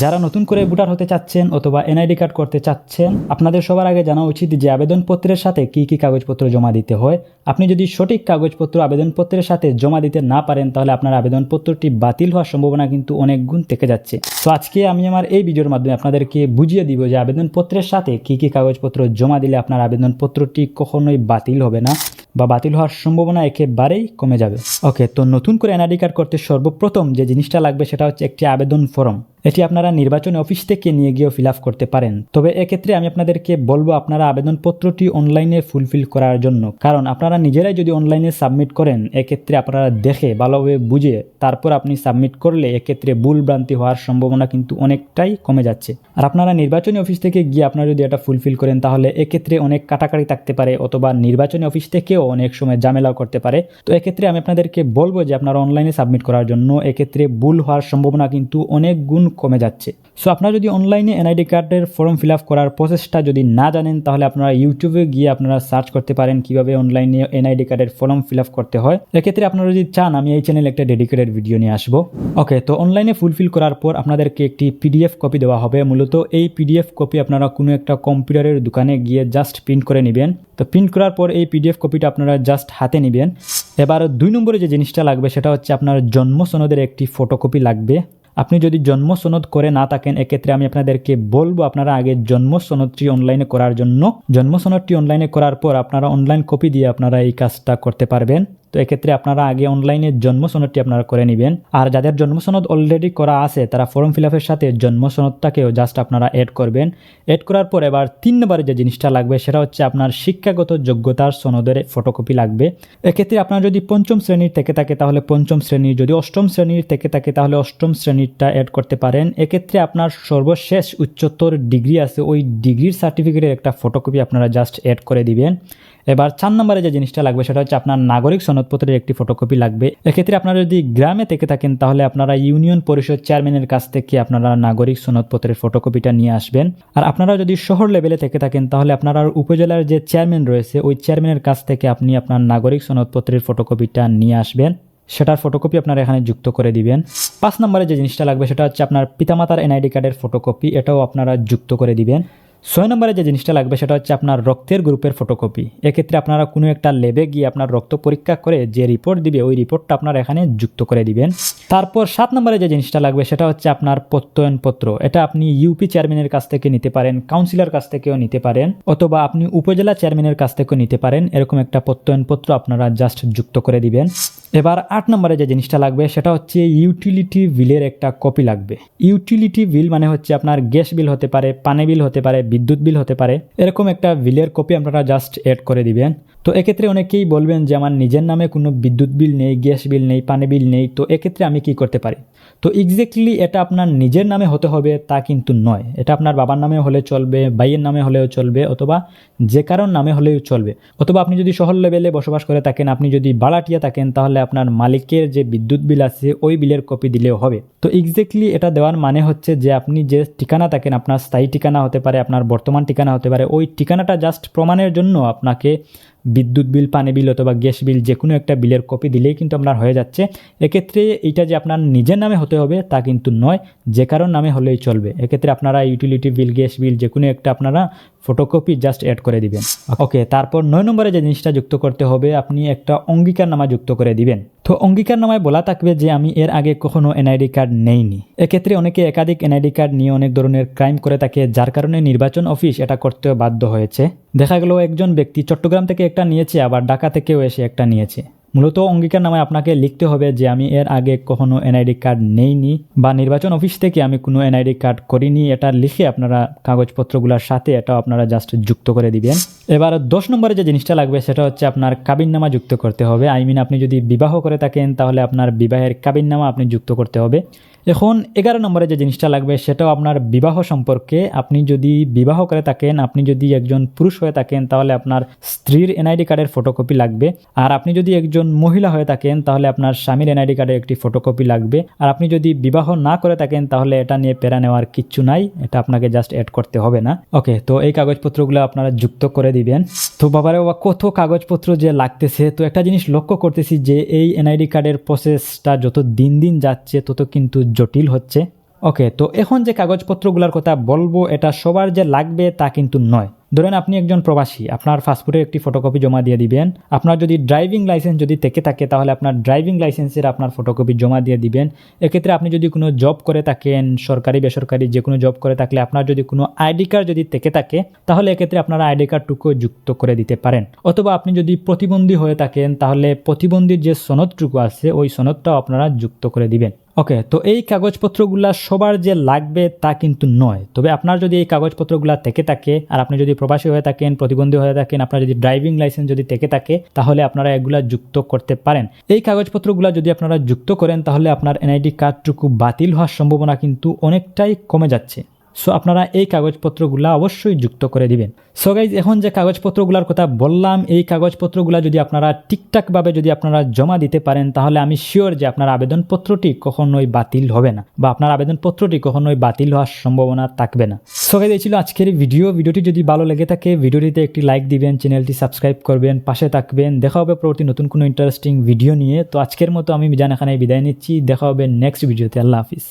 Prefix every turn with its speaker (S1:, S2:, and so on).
S1: যারা নতুন করে ভোটার হতে চাচ্ছেন অথবা এনআইডি কার্ড করতে চাচ্ছেন, আপনাদের সবার আগে জানা উচিত যে আবেদনপত্রের সাথে কি কি কাগজপত্র জমা দিতে হয়। আপনি যদি সঠিক কাগজপত্র আবেদনপত্রের সাথে জমা দিতে না পারেন, তাহলে আপনার আবেদনপত্রটি বাতিল হওয়ার সম্ভাবনা কিন্তু অনেক গুণ থেকে যাচ্ছে। তো আজকে আমি আমার এই ভিডিওর মাধ্যমে আপনাদেরকে বুঝিয়ে দিব যে আবেদনপত্রের সাথে কি কি কাগজপত্র জমা দিলে আপনার আবেদনপত্রটি কখনোই বাতিল হবে না। বা বাতিল হওয়ার সম্ভাবনা একেবারেই কমে যাবে। ওকে, তো নতুন করে এনআইডি কার্ড করতে সর্বপ্রথম যে জিনিসটা লাগবে সেটা হচ্ছে একটি আবেদন ফর্ম। এটি আপনারা নির্বাচন অফিস থেকে নিয়ে গিয়েও ফিল করতে পারেন। তবে এক্ষেত্রে আমি আপনাদেরকে বলব আপনারা আবেদনপত্রটি অনলাইনে ফুলফিল করার জন্য। কারণ আপনারা নিজেরাই যদি অনলাইনে সাবমিট করেন, এক্ষেত্রে আপনারা দেখে, ভালোভাবে বুঝে, তারপর আপনি সাবমিট করলে এক্ষেত্রে ভুল ভ্রান্তি হওয়ার সম্ভাবনা কিন্তু অনেকটাই কমে যাচ্ছে। আর আপনারা নির্বাচনী অফিস থেকে গিয়ে আপনারা যদি এটা ফুলফিল করেন, তাহলে এক্ষেত্রে অনেক কাটাকাটি থাকতে পারে অথবা নির্বাচনী অফিস থেকেও অনেক সময় ঝামেলাও করতে পারে। তো এক্ষেত্রে আমি আপনাদেরকে বলব যে আপনারা অনলাইনে সাবমিট করার জন্য এক্ষেত্রে ভুল হওয়ার সম্ভাবনা কিন্তু অনেক গুণ কমে যাচ্ছে। সো আপনারা যদি অনলাইনে এনআইডি কার্ডের ফর্ম ফিল আপ করার প্রসেসটা যদি না জানেন, তাহলে আপনারা ইউটিউবে গিয়ে আপনারা সার্চ করতে পারেন কীভাবে অনলাইনে এনআইডি কার্ডের ফর্ম ফিল আপ করতে হয়। এক্ষেত্রে আপনারা যদি চান, আমি এই চ্যানেলে একটা ডেডিকেটেড ভিডিও নিয়ে আসব। ওকে তো অনলাইনে ফুলফিল করার পর আপনাদেরকে একটি পিডিএফ কপি দেওয়া হবে। মূলত এই পিডিএফ কপি আপনারা কোনো একটা কম্পিউটারের দোকানে গিয়ে জাস্ট প্রিন্ট করে নেবেন। তো প্রিন্ট করার পর এই পিডিএফ কপিটা আপনারা জাস্ট হাতে নেবেন। এবার দুই নম্বরে যে জিনিসটা লাগবে, সেটা হচ্ছে আপনার জন্ম সনদের একটি ফটোকপি লাগবে। আপনি যদি জন্ম সনদ করে না থাকেন, এক্ষেত্রে আমি আপনাদেরকে বলব, আপনারা আগে জন্ম সনদটি অনলাইনে করার জন্য জন্ম সনদটি অনলাইনে করার পর আপনারা অনলাইন কপি দিয়ে আপনারা এই কাজটা করতে পারবেন। তো এক্ষেত্রে আপনারা আগে অনলাইনে জন্ম সনদটি আপনারা করে নেবেন। আর যাদের জন্ম সনদ অলরেডি করা আছে, তারা ফর্ম ফিল আপের সাথে জন্ম সনদটাকেও জাস্ট আপনারা অ্যাড করবেন। অ্যাড করার পর এবার তিন নম্বরে যে জিনিসটা লাগবে, সেটা হচ্ছে আপনার শিক্ষাগত যোগ্যতার সনদের ফটোকপি লাগবে। এক্ষেত্রে আপনার যদি পঞ্চম শ্রেণির থেকে থাকে, তাহলে পঞ্চম শ্রেণির যদি অষ্টম শ্রেণির থেকে থাকে, তাহলে অষ্টম শ্রেণীরটা অ্যাড করতে পারেন। এক্ষেত্রে আপনার সর্বশেষ উচ্চতর ডিগ্রি আছে, ওই ডিগ্রির সার্টিফিকেটের একটা ফটোকপি আপনারা জাস্ট অ্যাড করে দিবেন। এবার চার নম্বরে যে জিনিসটা লাগবে সেটা হচ্ছে আপনার নাগরিক সনদপত্রের একটি ফটোকপি লাগবে। এক্ষেত্রে আপনারা যদি গ্রামে থেকে থাকেন তাহলে আপনারা ইউনিয়ন পরিষদ চেয়ারম্যানের কাছ থেকে আপনারা নাগরিক সনদপত্রের ফটোকপিটা নিয়ে আসবেন। আর আপনারা যদি শহর লেভেলে থেকে থাকেন তাহলে আপনারা উপজেলার যে চেয়ারম্যান রয়েছে, ওই চেয়ারম্যানের কাছ থেকে আপনি আপনার নাগরিক সনদপত্রের ফটোকপিটা নিয়ে আসবেন। সেটার ফটোকপি আপনারা এখানে যুক্ত করে দিবেন। পাঁচ নম্বরে যে জিনিসটা লাগবে সেটা হচ্ছে আপনার পিতামাতার এনআইডি কার্ডের ফটোকপি এটাও আপনারা যুক্ত করে দিবেন। ছয় নম্বরে যে জিনিসটা লাগবে সেটা হচ্ছে আপনার রক্তের গ্রুপের ফটোকপি এক্ষেত্রে আপনারা কোনো একটা লেবে গিয়ে আপনার রক্ত পরীক্ষা করে যে রিপোর্ট দিবে, ওই রিপোর্টটা আপনার এখানে যুক্ত করে দিবেন। তারপর সাত নম্বরে যে জিনিসটা লাগবে সেটা হচ্ছে আপনার প্রত্যয়নপত্র। এটা আপনি ইউপি চেয়ারম্যানের কাছ থেকে নিতে পারেন কাউন্সিলর কাছ থেকেও নিতে পারেন, অথবা আপনি উপজেলা চেয়ারম্যানের কাছ থেকেও নিতে পারেন। এরকম একটা প্রত্যয়নপত্র আপনারা জাস্ট যুক্ত করে দিবেন। এবার আট নম্বরে যে জিনিসটা লাগবে সেটা হচ্ছে ইউটিলিটি বিলের একটা কপি লাগবে। ইউটিলিটি বিল মানে হচ্ছে আপনার গ্যাস বিল হতে পারে, পানি বিল হতে পারে বিদ্যুৎ বিল হতে পারে। এরকম একটা বিলের কপি আপনারা জাস্ট অ্যাড করে দিবেন। তো এক্ষেত্রে অনেকেই বলবেন যে, আমার নিজের নামে কোনো বিদ্যুৎ বিল নেই, গ্যাস বিল নেই, পানি বিল নেই। তো এক্ষেত্রে আমি কি করতে পারি? তো এক্স্যাক্টলি এটা আপনার নিজের নামে হতে হবে, তা কিন্তু নয়। এটা আপনার বাবার নামে হলে চলবে, ভাইয়ের নামে হলেও চলবে, অথবা যে কারোর নামে হলেও চলবে। অথবা আপনি যদি শহর লেভেলে বসবাস করে থাকেন, আপনি যদি বাড়াটিয়া থাকেন, তাহলে আপনার মালিকের যে বিদ্যুৎ বিল আছে, ওই বিলের কপি দিলেও হবে। তো এক্স্যাক্টলি এটা দেওয়ার মানে হচ্ছে যে, আপনি যে ঠিকানা থাকেন, আপনার স্থায়ী ঠিকানা হতে পারে, আপনার বর্তমান ঠিকানা হতে পারে। ওই ঠিকানাটা জাস্ট প্রমাণের জন্য আপনাকে বিদ্যুৎ বিল পানি বিল অথবা গ্যাস বিল যে কোনো একটা বিলের কপি দিলেই কিন্তু আপনার হয়ে যাচ্ছে। এক্ষেত্রে এইটা যে আপনার নিজের নামে হতে হবে তা কিন্তু নয় যে কারোর নামে হলেই চলবে। এক্ষেত্রে আপনারা ইউটিলিটি বিল গ্যাস বিল যে কোনো একটা আপনারা ফটোকপি জাস্ট অ্যাড করে দিবেন। ওকে তারপর নয় নম্বরে যে জিনিসটা যুক্ত করতে হবে আপনি একটা অঙ্গীকার নামা যুক্ত করে দিবেন। তো অঙ্গীকার নামায় বলা থাকবে যে আমি এর আগে কখনো এনআইডি কার্ড নেইনি। এক্ষেত্রে অনেকে একাধিক এনআইডি কার্ড নিয়ে অনেক ধরনের ক্রাইম করে থাকে, যার কারণে নির্বাচন অফিস এটা করতে বাধ্য হয়েছে। দেখা গেল একজন ব্যক্তি চট্টগ্রাম থেকে একটা নিয়েছে, আবার ঢাকা থেকেও এসে একটা নিয়েছে। মূলত অঙ্গীকার নামে আপনাকে লিখতে হবে যে আমি এর আগে কখনো এনআইডি কার্ড নেইনি বা নির্বাচন অফিস থেকে আমি কোনো এনআইডি কার্ড করিনি। এটা লিখে আপনারা কাগজপত্রগুলোর সাথে এটাও আপনারা জাস্ট যুক্ত করে দিবেন। এবার দশ নম্বরে যে জিনিসটা লাগবে সেটা হচ্ছে আপনার কাবিননামা যুক্ত করতে হবে। আই মিন আপনি যদি বিবাহ করে থাকেন তাহলে আপনার বিবাহের কাবিননামা আপনি যুক্ত করতে হবে। এখন এগারো নম্বরে যে জিনিসটা লাগবে সেটাও আপনার বিবাহ সম্পর্কে। আপনি যদি বিবাহ করে থাকেন, আপনি যদি একজন পুরুষ হয়ে থাকেন তাহলে আপনার স্ত্রীর এনআইডি কার্ডের ফটোকপি লাগবে। আর আপনি যদি একজন মহিলা হয়ে থাকেন, তাহলে আপনার স্বামীর এনআইডি কার্ডের একটি ফটোকপি লাগবে। আর আপনি যদি বিবাহ না করে থাকেন, তাহলে এটা নিয়ে পেরা নেওয়ার কিচ্ছু নাই, এটা আপনাকে জাস্ট অ্যাড করতে হবে না। ওকে তো এই কাগজপত্রগুলো আপনারা যুক্ত করে দিবেন। তো বাবারে বাবা, কত কাগজপত্র যে লাগতেছে। তো একটা জিনিস লক্ষ্য করতেছি যে, এই এনআইডি কার্ডের প্রসেসটা যত দিন দিন যাচ্ছে, তত কিন্তু জটিল হচ্ছে। ওকে তো এখন যে কাগজপত্রগুলোর কথা বলব, এটা সবার যে লাগবে তা কিন্তু নয়। ধরেন আপনি একজন প্রবাসী, আপনার পাসপোর্টের একটি ফটোকপি জমা দিয়ে দিবেন। আপনার যদি ড্রাইভিং লাইসেন্স যদি থেকে থাকে, তাহলে আপনার ড্রাইভিং লাইসেন্সের আপনার ফটোকপি জমা দিয়ে দিবেন। এক্ষেত্রে আপনি যদি কোনো জব করে থাকেন, সরকারি, বেসরকারি, যে কোনো জব করে থাকলে আপনার যদি কোনো আইডি কার্ড যদি থেকে থাকে, তাহলে এক্ষেত্রে আপনারা আইডি কার্ডটুকু যুক্ত করে দিতে পারেন। অথবা আপনি যদি প্রতিবন্ধী হয়ে থাকেন, তাহলে প্রতিবন্ধীর যে সনদটুকু আছে, ওই সনদটাও আপনারা যুক্ত করে দিবেন। ওকে তো এই কাগজপত্রগুলা সবার যে লাগবে তা কিন্তু নয়। তবে আপনার যদি এই কাগজপত্রগুলা থেকে থাকে, আর আপনি যদি প্রবাসী হয়ে থাকেন, প্রতিবন্ধী হয়ে থাকেন, আপনার যদি ড্রাইভিং লাইসেন্স যদি থেকে থাকে, তাহলে আপনারা এগুলা যুক্ত করতে পারেন। এই কাগজপত্রগুলা যদি আপনারা যুক্ত করেন, তাহলে আপনার এনআইডি কার্ডটুকু বাতিল হওয়ার সম্ভাবনা কিন্তু অনেকটাই কমে যাচ্ছে। সো আপনারা এই কাগজপত্রগুলো অবশ্যই যুক্ত করে দিবেন। সো গাইজ এখন যে কাগজপত্রগুলোর কথা বললাম, এই কাগজপত্রগুলো যদি আপনারা ঠিকঠাকভাবে যদি আপনারা জমা দিতে পারেন, তাহলে আমি শিওর যে আপনার আবেদনপত্রটি কখনোই বাতিল হবে না বা আপনার আবেদনপত্রটি কখনোই বাতিল হওয়ার সম্ভাবনা থাকবে না। সো গাইজ এই ছিল আজকের ভিডিও ভিডিওটি যদি ভালো লেগে থাকে ভিডিওটিতে একটি লাইক দিবেন চ্যানেলটি সাবস্ক্রাইব করবেন, পাশে থাকবেন। দেখা হবে পরবর্তী নতুন কোনো ইন্টারেস্টিং ভিডিও নিয়ে। তো আজকের মতো আমি মিজান এখানে বিদায় নিচ্ছি। দেখা হবে নেক্সট ভিডিওতে আল্লাহ হাফিজ।